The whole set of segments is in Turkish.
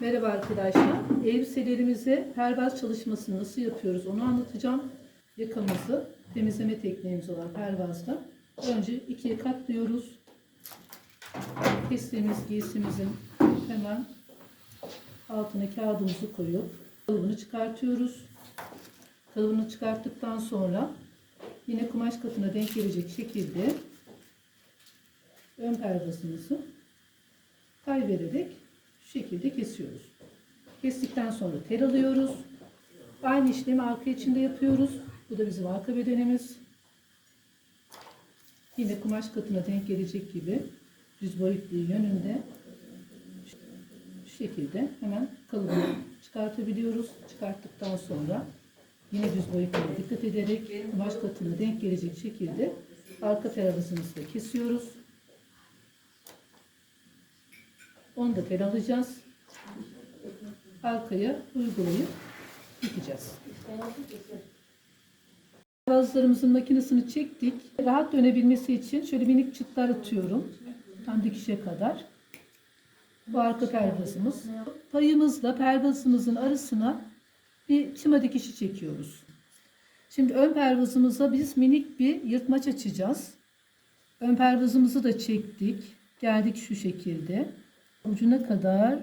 Merhaba arkadaşlar. Elbiselerimize pervaz çalışmasını nasıl yapıyoruz onu anlatacağım. Yakamızı temizleme tekniğimiz olan pervazda. Önce ikiye katlıyoruz. Kestiğimiz giysimizin hemen altına kağıdımızı koyup kalıbını çıkartıyoruz. Kalıbını çıkarttıktan sonra yine kumaş katına denk gelecek şekilde ön pervazımızı pay vererek şekilde kesiyoruz. Kestikten sonra tel alıyoruz. Aynı işlemi arka içinde yapıyoruz. Bu da bizim arka bedenimiz. Yine kumaş katına denk gelecek gibi düz boyutlu yönünde şu şekilde hemen kalıbını çıkartabiliyoruz. Çıkarttıktan sonra yine düz boyutuna dikkat ederek kumaş katına denk gelecek şekilde arka tarafımızı da kesiyoruz. Onu da tel alacağız. Arkaya uygulayıp dikeceğiz. Bazılarımızın makinesini çektik. Rahat dönebilmesi için şöyle minik çıtlar atıyorum. Tam dikişe kadar. Bu arka pervazımız. Payımızla pervazımızın arasına bir çıma dikişi çekiyoruz. Şimdi ön pervazımıza biz minik bir yırtmaç açacağız. Ön pervazımızı da çektik. Geldik şu şekilde. Ucuna kadar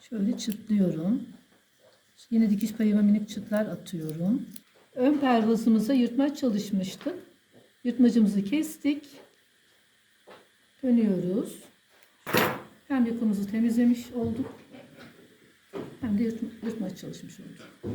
şöyle çıtlıyorum. Yine dikiş payıma minik çıtlar atıyorum. Ön pervazımıza yırtmaç çalışmıştık. Yırtmacımızı kestik. Dönüyoruz. Hem yakamızı temizlemiş olduk. Hem de yırtma- yırtmaç çalışmış olduk.